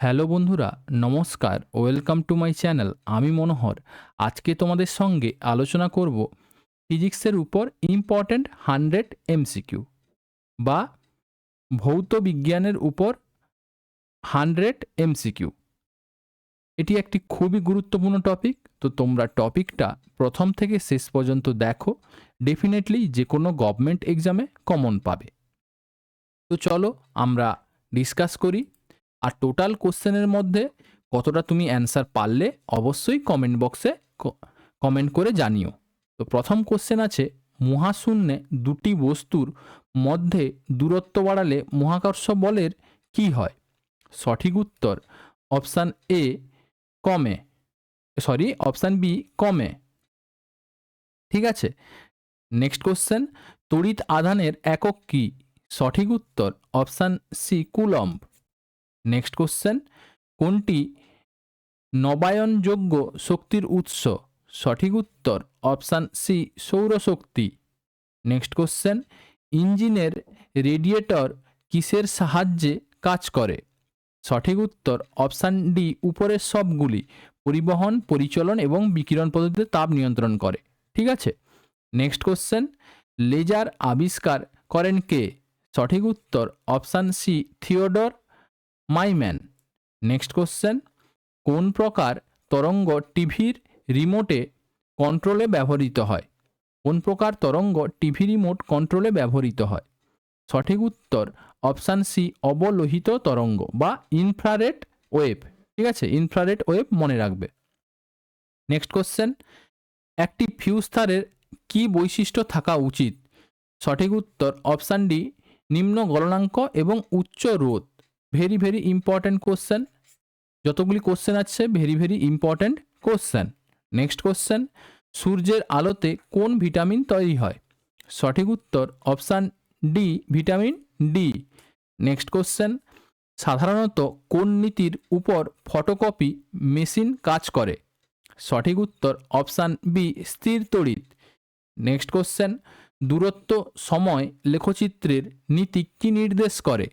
Hello বন্ধুরা, নমস্কার। Welcome to my channel, আমি মনোহর। আজকে তোমাদের সঙ্গে আলোচনা করব ফিজিক্সের উপর ইম্পর্ট্যান্ট হান্ড্রেড এমসিকিউ বা ভৌত বিজ্ঞানের উপর হান্ড্রেড এমসিকিউ। এটি একটি খুবই গুরুত্বপূর্ণ টপিক, তো তোমরা টপিকটা প্রথম থেকে শেষ পর্যন্ত দেখো। ডেফিনেটলি যে কোনো গভর্নমেন্ট এক্সামে কমন পাবে। তো চলো আমরা ডিসকাস করি আর টোটাল কোশ্চেনের মধ্যে কতটা তুমি অ্যান্সার পারলে অবশ্যই কমেন্ট বক্সে কমেন্ট করে জানিও। তো প্রথম কোশ্চেন আছে, মহাশূন্যে দুটি বস্তুর মধ্যে দূরত্ব বাড়ালে মহাকর্ষ বলের কি হয়? সঠিক উত্তর অপশান এ কমে। সরি অপশান বি কমে। ঠিক আছে? নেক্সট কোশ্চেন তড়িৎ আধানের একক কি? সঠিক উত্তর option C coulomb. Next question কোনটি নবায়নযোগ্য শক্তির উৎস? সঠিক উত্তর অপশান সি সৌরশক্তি নেক্সট কোশ্চেন ইঞ্জিনের রেডিয়েটর কিসের সাহায্যে কাজ করে? সঠিক উত্তর অপশান ডি উপরের সবগুলি। পরিবহন, পরিচলন এবং বিকিরণ পদ্ধতিতে তাপ নিয়ন্ত্রণ করে। ঠিক আছে? নেক্সট কোশ্চেন লেজার আবিষ্কার করেন কে? সঠিক উত্তর option C Theodore Maiman next question. কোন প্রকার তরঙ্গ টিভির রিমোটে কন্ট্রোলে ব্যবহৃত হয়? কোন প্রকার তরঙ্গ টিভি রিমোট কন্ট্রোলে ব্যবহৃত হয়? সঠিক উত্তর অপশান সি, অবলোহিত তরঙ্গ বা ইনফ্রারেড ওয়েভ। ঠিক আছে, ইনফ্রারেড ওয়েভ মনে রাখবে। Next question. একটি ফিউজ তারের কী বৈশিষ্ট্য থাকা উচিত? সঠিক উত্তর অপশান ডি, নিম্ন গলনাঙ্ক এবং উচ্চ রোধ। ভেরি ভেরি ইম্পর্ট্যান্ট কোশ্চেন যতগুলি কোশ্চেন আছে very very important question next question সূর্যের আলোতে কোন ভিটামিন তৈরি হয়? সঠিক উত্তর option D vitamin D next question সাধারণত কোন নীতির উপর ফটোকপি মেশিন কাজ করে? সঠিক উত্তর অপশান বি স্থির তড়িৎ. নেক্সট কোশ্চেন দূরত্ব সময় লেখচিত্রের নীতি কি নির্দেশ করে?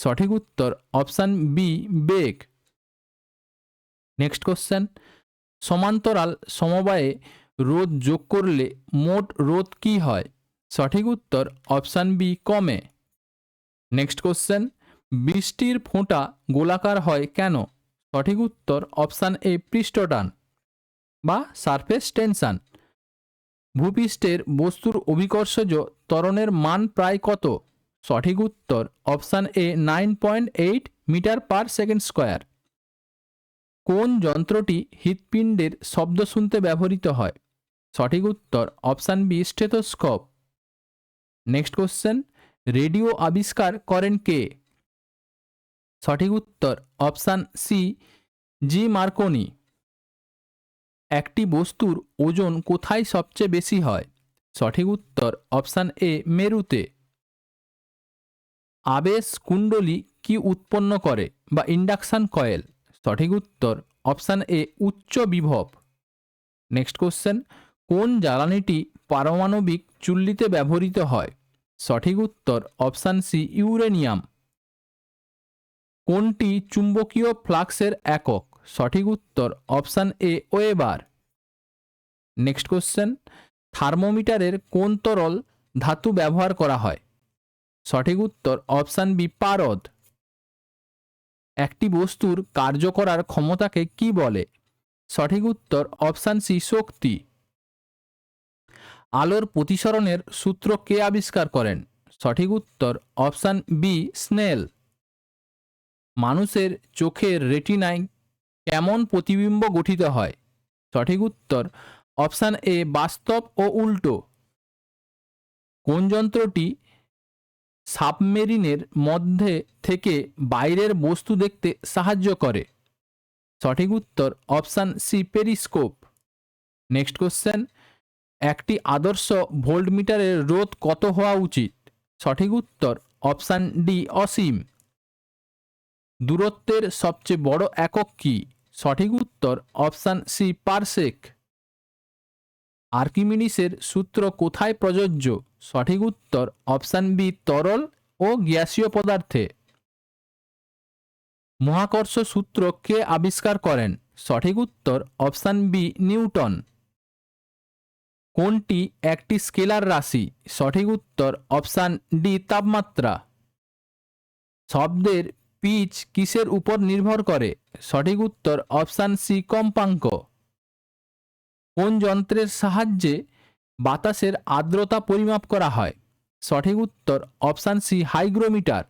সঠিক উত্তর অপশান বি বেগ। নেক্সট কোশ্চেন সমান্তরাল সমবায়ে রোধ যোগ করলে মোট রোধ কি হয়? সঠিক উত্তর অপশান বি কমে। নেক্সট কোশ্চেন বৃষ্টির ফোঁটা গোলাকার হয় কেন? সঠিক উত্তর অপশান এ পৃষ্ঠটান বা সারফেস টেনশন ভূপৃষ্ঠের বস্তুর অভিকর্ষজ ত্বরণের মান প্রায় কত? সঠিক উত্তর option A nine point eight metre per second square. কোন যন্ত্রটি হৃৎপিণ্ডের শব্দ শুনতে ব্যবহৃত হয়? সঠিক উত্তর option B stethoscope. Next question, radio আবিষ্কার করেন কে? সঠিক উত্তর অপশান সি জি মার্কনি। একটি বস্তুর ওজন কোথায় সবচেয়ে বেশি হয়? সঠিক উত্তর অপশান এ মেরুতে। আবেশ কুণ্ডলী কি উৎপন্ন করে বা ইন্ডাকশান কয়েল? সঠিক উত্তর, অপশান এ, উচ্চ বিভব। নেক্সট কোশ্চেন, কোন জ্বালানিটি পারমাণবিক চুল্লিতে ব্যবহৃত হয়? সঠিক উত্তর, অপশান সি, ইউরেনিয়াম। কোনটি চুম্বকীয় ফ্লাক্সের একক? সঠিক উত্তর, option A, weber. Next question, থার্মোমিটারের কোন তরল ধাতু ব্যবহার করা হয়? সঠিক উত্তর অপশান বি, পারদ। একটি বস্তুর কার্য করার ক্ষমতাকে কি বলে? সঠিক উত্তর অপশান সি, শক্তি। আলোর প্রতিসরণের সূত্র কে আবিষ্কার করেন? সঠিক উত্তর অপশান বি, স্নেল। মানুষের চোখের রেটিনায় কেমন প্রতিবিম্ব গঠিত হয়? সঠিক উত্তর অপশান এ, বাস্তব ও উল্টো। কোন যন্ত্রটি সাবমেরিনের মধ্যে থেকে বাইরের বস্তু দেখতে সাহায্য করে। সঠিক উত্তর option C, periscope. Next question, একটি আদর্শ ভোল্টমিটারের রোধ কত হওয়া উচিত? সঠিক উত্তর অপশান ডি, অসীম। দূরত্বের সবচেয়ে বড় একক কি? সঠিক উত্তর অপশান সি, পারসেক। আর্কিমিডিসের সূত্র কোথায় প্রযোজ্য? সঠিক উত্তর অপশান বি, তরল ও গ্যাসীয় পদার্থে। মহাকর্ষ সূত্র কে আবিষ্কার করেন? সঠিক উত্তর অপশান বি, নিউটন। কোনটি একটি স্কেলার রাশি? সঠিক উত্তর অপশান ডি, তাপমাত্রা। শব্দের পিচ কিসের উপর নির্ভর করে? সঠিক উত্তর অপশান সি, কম্পাঙ্ক। কোন যন্ত্রের সাহায্যে বাতাসের আর্দ্রতা পরিমাপ করা হয়? সঠিক উত্তর অপশান সি, হাইগ্রোমিটার।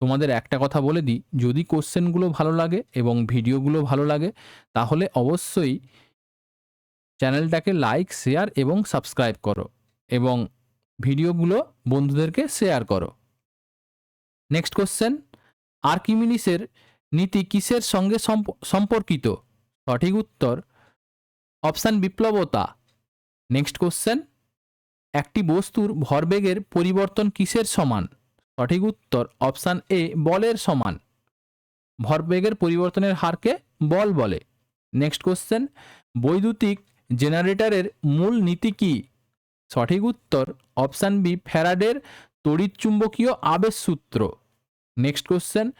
তোমাদের একটা কথা বলে দিই, যদি কোশ্চেনগুলো ভালো লাগে এবং ভিডিওগুলো ভালো লাগে, তাহলে অবশ্যই চ্যানেলটাকে লাইক, শেয়ার এবং সাবস্ক্রাইব করো এবং ভিডিওগুলো বন্ধুদেরকে শেয়ার করো। নেক্সট কোশ্চেন আর্কিমিনিসের নীতি কিসের সঙ্গে সম্পর্কিত? সঠিক উত্তর অপশান বিপ্লবতা। Next question. একটি বস্তুর ভরবেগের পরিবর্তন কিসের সমান? সঠিক উত্তর অপশান এ, বলের সমান। ভরবেগের পরিবর্তনের হারকে বল বলে। Next question. বৈদ্যুতিক জেনারেটরের মূল নীতি কি? সঠিক উত্তর অপশান বি, ফ্যারাডের তড়িৎচুম্বকীয় আবেশ সূত্র। Next question.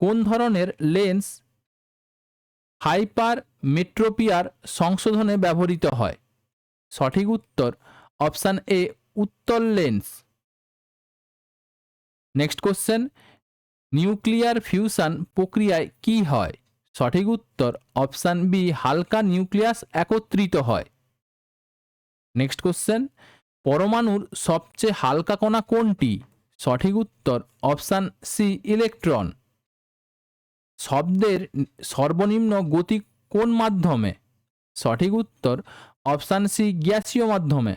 কোন ধরনের লেন্স হাইপার মেট্রোপিয়ার সংশোধনে ব্যবহৃত হয়। সঠিক উত্তর, অপশান এ, উত্তল lens. Next question, nuclear fusion প্রক্রিয়ায় কি হয়? সঠিক উত্তর, অপশান বি, হালকা নিউক্লিয়াস একত্রিত হয়। নেক্সট কোশ্চেন, পরমাণুর সবচেয়ে হালকা কণা কোনটি? সঠিক উত্তর, অপশান সি, ইলেকট্রন। শব্দের সর্বনিম্ন গতি কোন মাধ্যমে? সঠিক উত্তর, অপশান সি, গ্যাসীয় মাধ্যমে।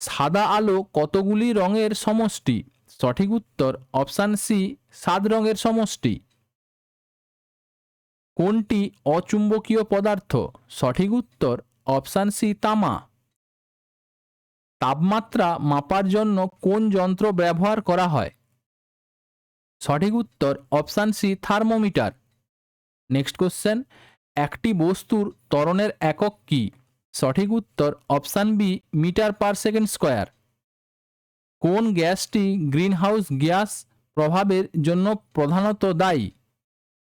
সাদা আলো কতগুলি রঙের সমষ্টি? সঠিক উত্তর, অপশান সি সাত রঙের সমষ্টি। কোনটি অচুম্বকীয় পদার্থ? সঠিক উত্তর, অপশান সি, তামা। তাপমাত্রা মাপার জন্য কোন যন্ত্র ব্যবহার করা হয়? সঠিক উত্তর option C, thermometer. Next question, একটি বস্তুর ত্বরণের একক কি? সঠিক উত্তর option B, metre per second square. কোন গ্যাসটি গ্রিনহাউস গ্যাস প্রভাবের জন্য প্রধানত দায়ী?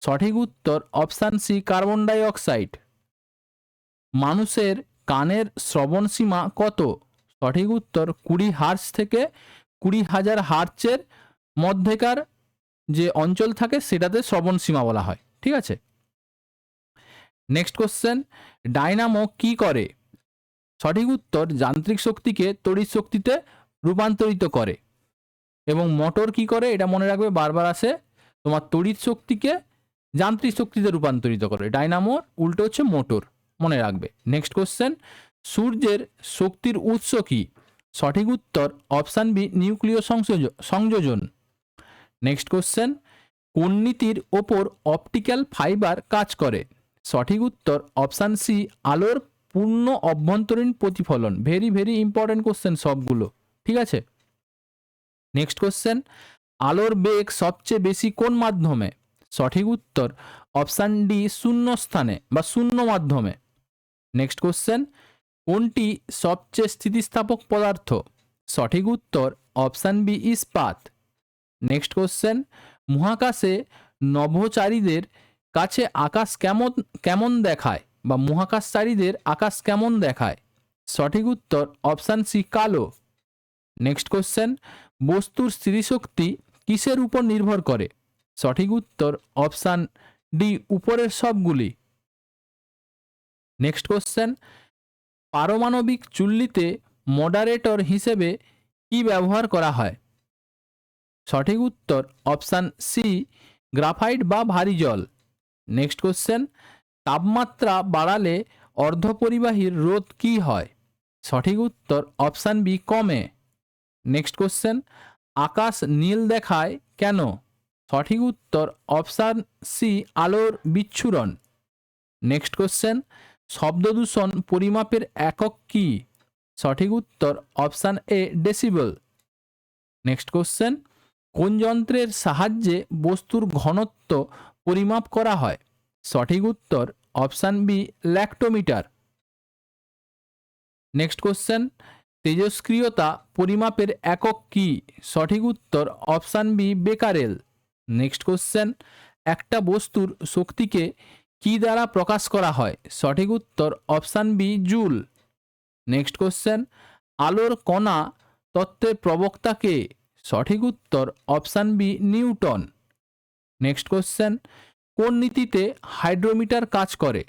সঠিক উত্তর option C, carbon dioxide মানুষের কানের শ্রবণ সীমা কত? সঠিক উত্তর কুড়ি হার্স থেকে কুড়ি হাজার হার্চের মধ্যেকার যে অঞ্চল থাকে সেটাতে শ্রবণ সীমা বলা হয়, ঠিক আছে? নেক্সট কোশ্চেন ডাইনামো কি করে? সঠিক উত্তর, যান্ত্রিক শক্তিকে তড়িৎ শক্তিতে রূপান্তরিত করে। এবং মোটর কি করে? এটা মনে রাখবে, বারবার আসে। তোমার তড়িৎ শক্তিকে যান্ত্রিক শক্তিতে রূপান্তরিত করে। ডাইনামোর উল্টো হচ্ছে মোটর, মনে রাখবে। নেক্সট কোশ্চেন সূর্যের শক্তির উৎস কি? সঠিক উত্তর, অপশান বি, নিউক্লিয় সংযোজ- সংযোজন। নেক্সট কোশ্চেন কোন নীতির ওপর অপটিক্যাল ফাইবার কাজ করে। সঠিক উত্তর অপশান সি আলোর পূর্ণ অভ্যন্তরীণ প্রতিফলন। ভেরি ভেরি ইম্পর্টেন্ট কোশ্চেন সবগুলো। ঠিক আছে? নেক্সট কোশ্চেন আলোর বেগ সবচেয়ে বেশি কোন মাধ্যমে? সঠিক উত্তর অপশান ডি শূন্য স্থানে বা শূন্য মাধ্যমে। নেক্সট কোশ্চেন কোনটি সবচেয়ে স্থিতিস্থাপক পদার্থ? সঠিক উত্তর অপশান বি ইস্পাত। নেক্সট কোশ্চেন মহাকাশে নভোচারীদের কাছে আকাশ কেমন কেমন দেখায়? বা মহাকাশচারীদের আকাশ কেমন দেখায়? সঠিক উত্তর অপশান সি কালো। নেক্সট কোশ্চেন বস্তুর স্থিতিশক্তি কিসের উপর নির্ভর করে? সঠিক উত্তর অপশান ডি উপরের সবগুলি। নেক্সট কোশ্চেন পারমাণবিক চুল্লিতে মডারেটর হিসেবে কি ব্যবহার করা হয়? সঠিক উত্তর অপশান সি, গ্রাফাইট বা ভারী জল। নেক্সট কোশ্চেন, তাপমাত্রা বাড়ালে অর্ধপরিবাহীর রোধ কি হয়? সঠিক উত্তর অপশান বি, কমে। নেক্সট কোশ্চেন, আকাশ নীল দেখায় কেন? সঠিক উত্তর অপশান সি, আলোর বিচ্ছুরণ। নেক্সট কোশ্চেন শব্দদূষণ পরিমাপের একক কি? সঠিক উত্তর option A, decibel. Next question কোন যন্ত্রের সাহায্যে বস্তুর ঘনত্ব পরিমাপ করা হয়? সঠিক উত্তর option B, lactometer. Next question, তেজস্ক্রিয়তা পরিমাপের একক কি? সঠিক উত্তর option B, becquerel. Next question, একটা বস্তুর শক্তিকে কি দ্বারা প্রকাশ করা হয়? সঠিক উত্তর option B, joule. Next question, আলোর কণা তত্ত্বের প্রবক্তাকে সঠিক উত্তর option B Newton. Next question, কোন নীতিতে হাইড্রোমিটার কাজ করে?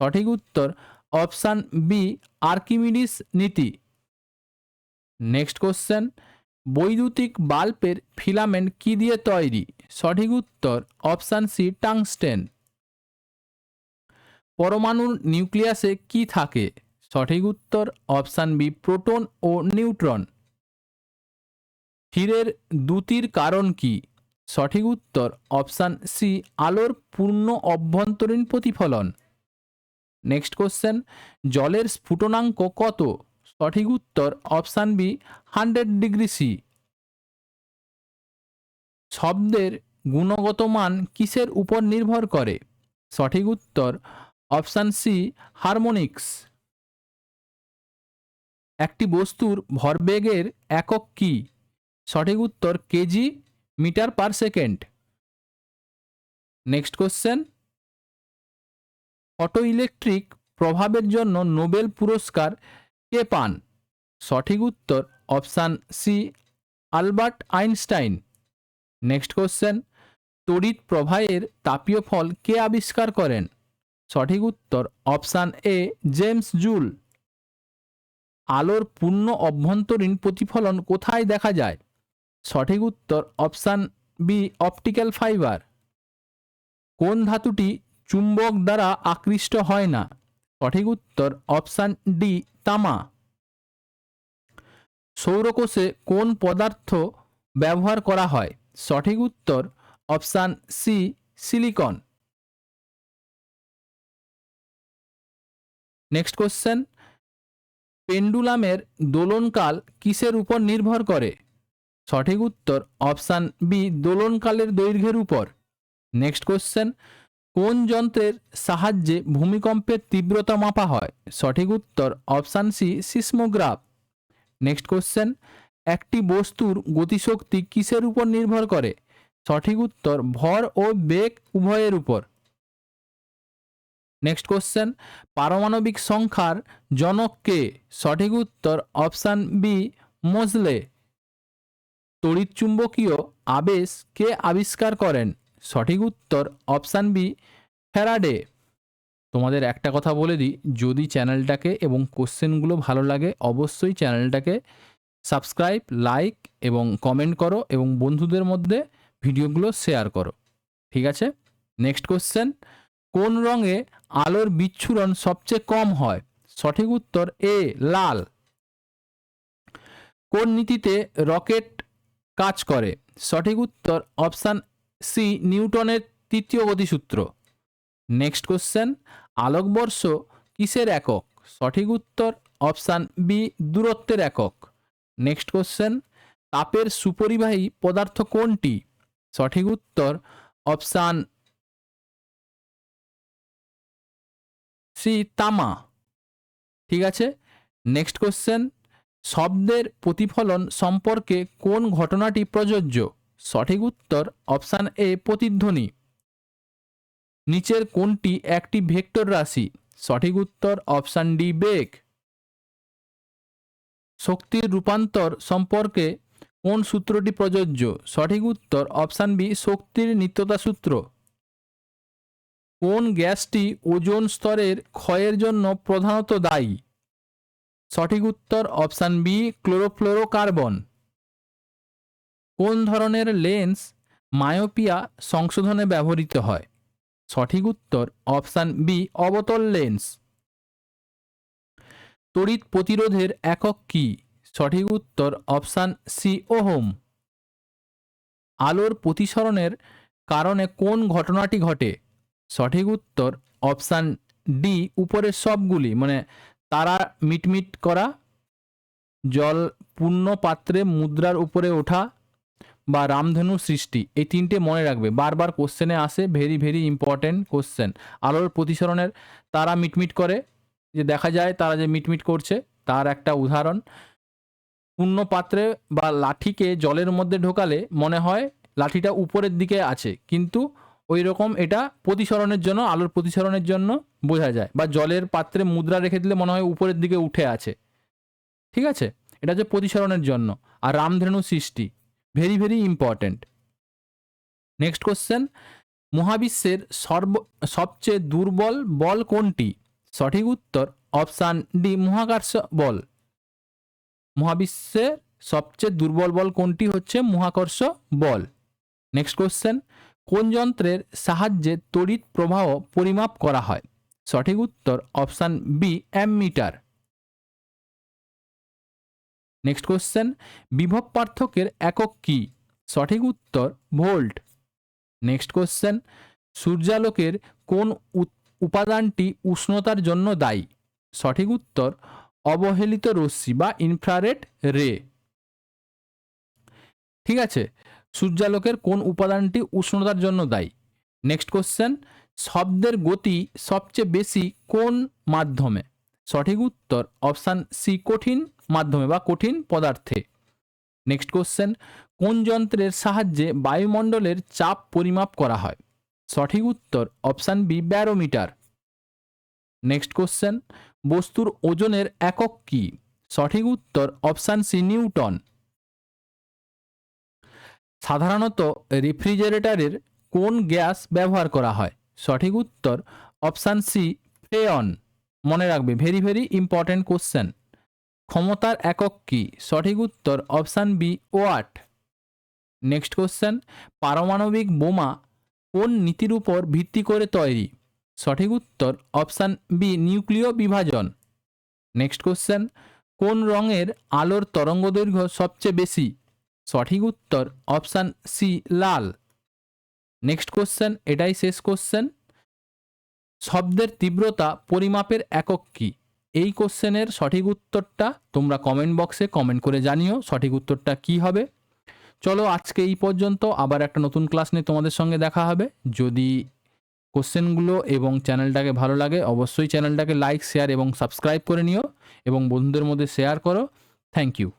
সঠিক উত্তর অপশান বি আর্কিমিডিস নীতি। নেক্সট কোশ্চেন, বৈদ্যুতিক বাল্বের ফিলামেন্ট কি দিয়ে তৈরি? সঠিক উত্তর অপশান সি টাংস্টেন। পরমাণুর নিউক্লিয়াসে কি থাকে? সঠিক উত্তর অপশান বি প্রোটন ও নিউট্রন। হীরের দ্যুতির কারণ কি? সঠিক উত্তর অপশান সি, আলোর পূর্ণ অভ্যন্তরীণ প্রতিফলন। নেক্সট কোশ্চেন, জলের স্ফুটনাঙ্ক কত? সঠিক উত্তর option B, hundred degree C. শব্দের গুণগত মান কিসের উপর নির্ভর করে? সঠিক উত্তর অপশান সি, হারমোনিক্স। একটি বস্তুর ভরবেগের একক কি? সঠিক উত্তর KG metre per second. Next question. Photo electric প্রভাবের জন্য নোবেল পুরস্কার কে পান? সঠিক উত্তর option C, Albert Einstein. Next question. তড়িৎ প্রবাহের তাপীয় ফল কে আবিষ্কার করেন? সঠিক উত্তর অপশান এ, জেমস জুল। আলোর পূর্ণ অভ্যন্তরীণ প্রতিফলন কোথায় দেখা যায়? সঠিক উত্তর অপশান বি, অপটিক্যাল ফাইবার। কোন ধাতুটি চুম্বক দ্বারা আকৃষ্ট হয় না? সঠিক উত্তর অপশান ডি, তামা। সৌরকোষে কোন পদার্থ ব্যবহার করা হয়? সঠিক উত্তর option C, silicon. Next question. পেন্ডুলামের দোলনকাল কিসের উপর নির্ভর করে? সঠিক উত্তর অপশান বি, দোলনকালের দৈর্ঘ্যের উপর। নেক্সট কোশ্চেন কোন যন্ত্রের সাহায্যে ভূমিকম্পের তীব্রতা মাপা হয়? সঠিক উত্তর option C, seismograph. Next question একটি বস্তুর গতিশক্তি কিসের উপর নির্ভর করে? সঠিক উত্তর, ভর ও বেগ উভয়ের উপর। নেক্সট কোশ্চেন পারমাণবিক সংখ্যার জনক কে? সঠিক উত্তর অপশান বি মোজলে তড়িৎচুম্বকীয় আবেশ কে আবিষ্কার করেন? সঠিক উত্তর অপশান বি, ফ্যারাডে। তোমাদের একটা কথা বলে দিই, যদি চ্যানেলটাকে এবং কোশ্চেনগুলো ভালো লাগে, অবশ্যই চ্যানেলটাকে সাবস্ক্রাইব, লাইক এবং কমেন্ট করো এবং বন্ধুদের মধ্যে ভিডিওগুলো শেয়ার করো। ঠিক আছে? নেক্সট কোশ্চেন, কোন রঙে আলোর বিচ্ছুরণ সবচেয়ে কম হয়? সঠিক উত্তর এ, লাল। কোন নীতিতে রকেট কাজ করে। সঠিক উত্তর অপশান সি নিউটনের তৃতীয় গতিসূত্র। নেক্সট কোশ্চেন আলোকবর্ষ কিসের একক? সঠিক উত্তর অপশান বি দূরত্বের একক। নেক্সট কোশ্চেন তাপের সুপরিবাহী পদার্থ কোনটি? সঠিক উত্তর অপশান সি তামা। ঠিক আছে? নেক্সট কোশ্চেন শব্দের প্রতিফলন সম্পর্কে কোন ঘটনাটি প্রযোজ্য? সঠিক উত্তর অপশান এ, প্রতিধ্বনি। নিচের কোনটি একটি ভেক্টর রাশি? সঠিক উত্তর অপশান ডি, বেগ। শক্তির রূপান্তর সম্পর্কে কোন সূত্রটি প্রযোজ্য? সঠিক উত্তর অপশান বি, শক্তির নিত্যতা সূত্র। কোন গ্যাসটি ওজোন স্তরের ক্ষয়ের জন্য প্রধানত দায়ী? সঠিক উত্তর অপশান বি, ক্লোরোফ্লোরোকার্বন। কোন ধরনের লেন্স মায়োপিয়া সংশোধনে ব্যবহৃত হয়? সঠিক উত্তর অপশান বি, অবতল লেন্স। তড়িৎ প্রতিরোধের একক কি? সঠিক উত্তর অপশান সি, ওহম। আলোর প্রতিসরণের কারণে কোন ঘটনাটি ঘটে? সঠিক উত্তর অপশান ডি, উপরের সবগুলি মানে তারা মিটমিট করা, জল পূর্ণ পাত্রে মুদ্রার উপরে ওঠা বা রামধনু সৃষ্টি, এই তিনটে মনে রাখবে। বারবার কোশ্চেনে আসে ভেরি ভেরি ইম্পর্টেন্ট কোশ্চেন আলোর প্রতিসরণের তারা মিটমিট করে, যে দেখা যায় তারা যে মিটমিট করছে, তার একটা উদাহরণ। পূর্ণ পাত্রে বা লাঠিকে জলের মধ্যে ঢোকালে মনে হয় লাঠিটা উপরের দিকে আছে, কিন্তু ওই রকম এটা প্রতিসরণের জন্য, আলোর প্রতিসরণের জন্য বোঝা যায়। বা জলের পাত্রে মুদ্রা রেখে দিলে মনে হয় উপরের দিকে উঠে আছে। ঠিক আছে? এটা হচ্ছে প্রতিসরণের জন্য। আর রামধেনু সৃষ্টি। Very very important next question মহাবিশ্বের সর্ব, সবচেয়ে দুর্বল বল কোনটি? সঠিক উত্তর অপশান ডি, মহাকর্ষ বল। মহাবিশ্বের সবচেয়ে দুর্বল বল কোনটি হচ্ছে মহাকর্ষ বল? নেক্সট কোশ্চেন কোন যন্ত্রের সাহায্যে তড়িৎ প্রবাহ পরিমাপ করা হয়? সঠিক উত্তর option B ammeter next question বিভব পার্থক্যের একক কি? সঠিক উত্তর, ভোল্ট। নেক্সট কোশ্চেন সূর্যালোকের কোন উপাদানটি উষ্ণতার জন্য দায়ী? সঠিক উত্তর, অবহেলিত রশ্মি বা ইনফ্রারেড রে ঠিক আছে সূর্যালোকের কোন উপাদানটি উষ্ণতার জন্য দায়ী? নেক্সট কোশ্চেন শব্দের গতি সবচেয়ে বেশি কোন মাধ্যমে? সঠিক উত্তর, অপশান সি কঠিন মাধ্যমে বা কঠিন পদার্থে। নেক্সট কোশ্চেন কোন যন্ত্রের সাহায্যে বায়ুমণ্ডলের চাপ পরিমাপ করা হয়? সঠিক উত্তর, option B barometer. Next question বস্তুর ওজনের একক কি? সঠিক উত্তর, অপশান সি নিউটন। সাধারণত রেফ্রিজারেটরের কোন গ্যাস ব্যবহার করা হয়? সঠিক উত্তর অপশান সি, ফ্রেয়ন। মনে রাখবে, ভেরি ভেরি ইম্পর্ট্যান্ট কোশ্চেন। ক্ষমতার একক কি? সঠিক উত্তর option B, watt. Next question, পারমাণবিক বোমা কোন নীতির উপর ভিত্তি করে তৈরি? সঠিক উত্তর অপশান বি, নিউক্লিয় বিভাজন। নেক্সট কোশ্চেন, কোন রঙের আলোর তরঙ্গদৈর্ঘ্য সবচেয়ে বেশি? সঠিক উত্তর অপশান সি, লাল। নেক্সট কোশ্চেন, এটাই শেষ কোশ্চেন। শব্দের তীব্রতা পরিমাপের একক কি? এই কোশ্চেনের সঠিক উত্তরটা তোমরা কমেন্ট বক্সে কমেন্ট করে জানিও, সঠিক উত্তরটা কি হবে। চলো আজকে এই পর্যন্ত, আবার একটা নতুন ক্লাস নিয়ে তোমাদের সঙ্গে দেখা হবে। যদি কোশ্চেনগুলো এবং চ্যানেলটাকে ভালো লাগে, অবশ্যই চ্যানেলটাকে লাইক শেয়ার এবং সাবস্ক্রাইব করে নিও এবং বন্ধুদের মধ্যে শেয়ার করো। Thank you